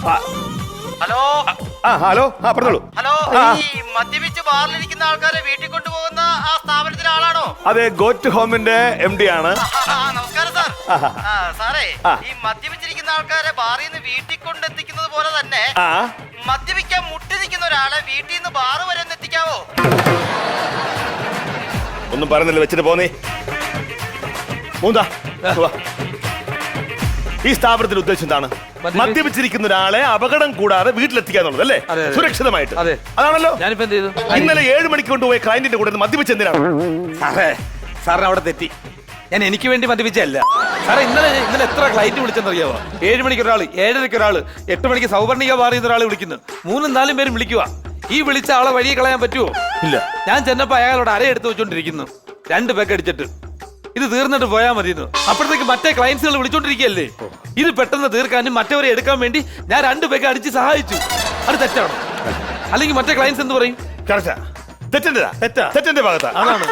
Hello? ആ hello? ആ പറഞ്ഞോളൂ. ഹലോ ഈ മദ്യപിച്ച് ബാറിലിരിക്കുന്ന ആൾക്കാരെ വീട്ടിൽ കൊണ്ടുപോകുന്ന ആ സ്ഥാപനത്തിലെ ആളാണോ? അതെ ഗോറ്റ് ഹോമിന്റെ എം ഡി ആണ്. നമസ്കാരം സാർ. ആ, സാറേ. ഈ മദ്യപിച്ചിരിക്കുന്ന ആൾക്കാരെ ബാറിൽ നിന്ന് വീട്ടിൽ കൊണ്ടെത്തിക്കുന്നത് പോലെ തന്നെ ആ. മദ്യപിക്കാൻ മുട്ടി നിൽക്കുന്ന ഒരാളെ വീട്ടിൽ നിന്ന് ബാറ് വരെ ഒന്ന് എത്തിക്കാവോ? ഒന്നും പറയുന്നില്ല വെച്ചിട്ട് പോന്നേ. മൂന്നാ. ഈ സ്ഥാപനത്തിന്റെ ഉദ്ദേശം എന്താണ്? മദ്യപി- മദ്യപിച്ചിരിക്കുന്ന ഒരാളെ അപകടം കൂടാതെ വീട്ടിലെത്തിക്കുക എന്നുള്ളത് അല്ലേ. സുരക്ഷിതമായിട്ട്. അതെ. അതാണല്ലോ? ഞാനിപ്പോ എന്ത് ചെയ്തു? ഇന്നലെ ഏഴ് മണിക്ക് കൊണ്ടുപോയ ക്ലയന്റിന്റെ കൂടെ മദ്യപിച്ച് എന്തിനാണ്? സാറേ സാറിന് അവിടെ തെറ്റി. ഞാൻ എനിക്ക് വേണ്ടി മദ്യപിച്ചല്ല സാറേ ഇന്നലെ ഇന്നലെ എത്ര ക്ലൈന്റ് വിളിച്ചെന്നറിയാവോ ഏഴ് മണിക്ക് ഒരാൾ ഏഴരയ്ക്ക് ഒരാൾ എട്ട് മണിക്ക് സൗവർണിക പറയുന്ന ഒരാൾ വിളിക്കുന്നു. മൂന്നും നാലും പേരും വിളിക്കുക ഈ വിളിച്ച ആളെ വഴിയെ കളയാൻ പറ്റുമോ ഇല്ല. ഞാൻ ചെന്നപ്പോ അയാളോട് അരയെടുത്ത് എടുത്ത് വെച്ചോണ്ടിരിക്കുന്നു. രണ്ട് പേക്ക് അടിച്ചിട്ട്. ഇത് തീർന്നിട്ട് പോയാൽ മതിയെന്ന്. അപ്പോഴത്തേക്ക് മറ്റേ ക്ലയൻസുകൾ വിളിച്ചോണ്ടിരിക്കുകയല്ലേ? ഇത് പെട്ടെന്ന് തീർക്കാനും മറ്റവരെ എടുക്കാൻ വേണ്ടി ഞാൻ രണ്ടു പേക്ക് അടിച്ച് സഹായിച്ചു. അത് തെറ്റാണ്. അല്ലെങ്കിൽ മറ്റേ ക്ലയൻസ് എന്ത് പറയും? കറക്റ്റാ. തെറ്റന്റെ തെറ്റാ. തെറ്റന്റെ ഭാഗത്താ. അതാണ്.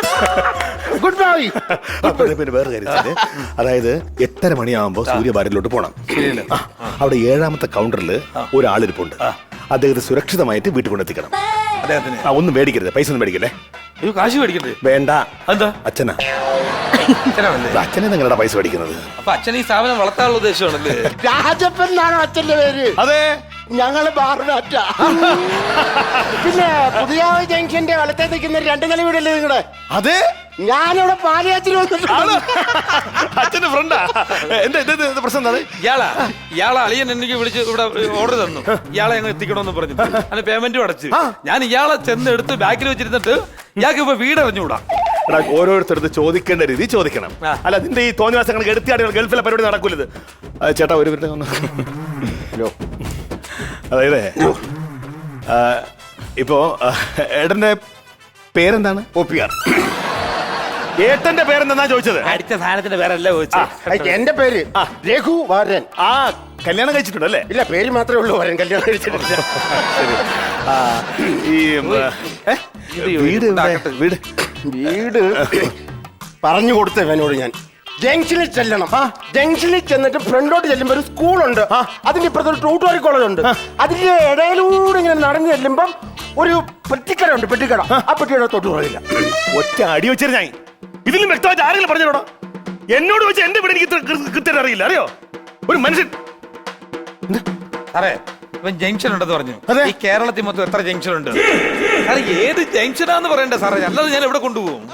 ഗുഡ് ബൈ പിന്നെ വേറെ കാര്യം അതായത് എട്ടര മണിയാകുമ്പോ സൂര്യഭാരതിലോട്ട് പോണം. ആ, അവിടെ ഏഴാമത്തെ കൗണ്ടറിൽ ഒരാളിരിപ്പുണ്ട്. അദ്ദേഹത്തെ സുരക്ഷിതമായിട്ട് വീട്ടിൽ കൊണ്ടെത്തിക്കണം. അദ്ദേഹത്തിന്? ആ ഒന്നും മേടിക്കരുത്. പൈസ ഒന്നും മേടിക്കല്ലേ? അയ്യോ കാശ് മേടിക്കണ്ടേ? വേണ്ട. എന്താ അച്ഛനാ. അച്ഛനാണല്ലേ? അച്ഛനെ നിങ്ങളുടെ പൈസ മേടിക്കുന്നത്. അപ്പൊ അച്ഛൻ ഈ സ്ഥാപനം വളർത്താനുള്ള ഉദ്ദേശമാണല്ലേ? രാജപ്പൻ എന്നാണ് അച്ഛന്റെ പേര്? അതെ. ഞങ്ങൾ ബാറിനാറ്റ. പിന്നെ പുതിയ ജംഗ്ഷന്റെ വലത്തേ നിൽക്കുന്ന രണ്ട് നില വീടല്ലേ നിങ്ങളുടെ അതെ. ഞാനിവിടെ പാലയാച്ചിൽ ആണ്? വന്നിട്ടുണ്ട് അച്ഛന്റെ ഫ്രണ്ടാ? എന്താ ഇത് ഇത് ഇത് പ്രശ്നം എന്താണ് ഇയാളാ ഇയാളെ അളിയൻ എനിക്ക് വിളിച്ച് ഇവിടെ ഓർഡർ തന്നു. ഇയാളെ ഞങ്ങൾ എത്തിക്കണമെന്ന് പറഞ്ഞു അതിന് പേയ്മെന്റും അടച്ച്. ഞാൻ ഇയാളെ ചെന്ന് എടുത്ത് ബാക്കിൽ വെച്ചിരുന്നിട്ട് ഇയാൾക്ക് ഇപ്പൊ വീട് അറിഞ്ഞുകൂടാ? എടാ, ഓരോരുത്തരടുത്ത് ചോദിക്കേണ്ട രീതി ചോദിക്കണം. അല്ല നിന്റെ ഈ തോന്നിവാസങ്ങൾ എടുത്തിയാടുകൾ ഗൾഫിലെ പരിപാടി നടക്കൂലത്. ചേട്ടാ ഒരു മിനിറ്റ് ഒന്ന് ഹലോ അതായത് ഇപ്പോ ഏട്ടന്റെ പേരെന്താണ്? O P R. ഏട്ടന്റെ പേരെന്താ ചോദിച്ചത്? അടിച്ച സാധനത്തിന്റെ പേരല്ല ചോദിച്ചത്. എന്റെ പേര് രഘു വാരൻ ആ കല്യാണം കഴിച്ചിട്ടുണ്ട് അല്ലേ ഇല്ല പേര് മാത്രമേ ഉള്ളൂ വരൻ കല്യാണം കഴിച്ചിട്ടില്ല. ആ, ഈ? ഇത് വീട്? വീട്. വീട്. പറഞ്ഞു കൊടുത്ത ഇവനോട് ഞാൻ. ജംഗ്ഷനിൽ ചെല്ലണം. ജംഗ്ഷനിൽ ചെന്നിട്ട് ഫ്രണ്ടോട്ട് ചെല്ലുമ്പോ ഒരു സ്കൂളുണ്ട്. അതിന്റെ ഇപ്പുറത്ത് ഒരു ട്യൂട്ടോറിയൽ കോളേജ് ഉണ്ട് അതിന്റെ ഇടയിലൂടെ ഇങ്ങനെ നടന്നു ചെല്ലുമ്പം ഒരു പെട്ടിക്കട ഉണ്ട് പെട്ടിക്കട. ആ. പെട്ടിയുടെ തൊട്ട് പറയില്ല ഒറ്റ അടി വെച്ചിട്ട് ഞാൻ ഇതിലും വ്യക്തമായിട്ട് ആരെങ്കിലും പറഞ്ഞോടോ എന്നോട് വെച്ച് എന്റെ വീട് എനിക്ക് കൃത്യമായിട്ട് അറിയില്ല. അറിയോ? ഒരു മനുഷ്യൻ. സാറേ ഇവൻ ജംഗ്ഷൻ ഉണ്ടെന്ന് പറഞ്ഞു. അതെ. ഈ കേരളത്തിൽ മൊത്തം എത്ര ജംഗ്ഷൻ ഉണ്ട്? സാറേ ഏത് ജംഗ്ഷനാന്ന് പറയണ്ടേ സാറേ. അല്ലാതെ ഞാൻ എവിടെ കൊണ്ടുപോകും?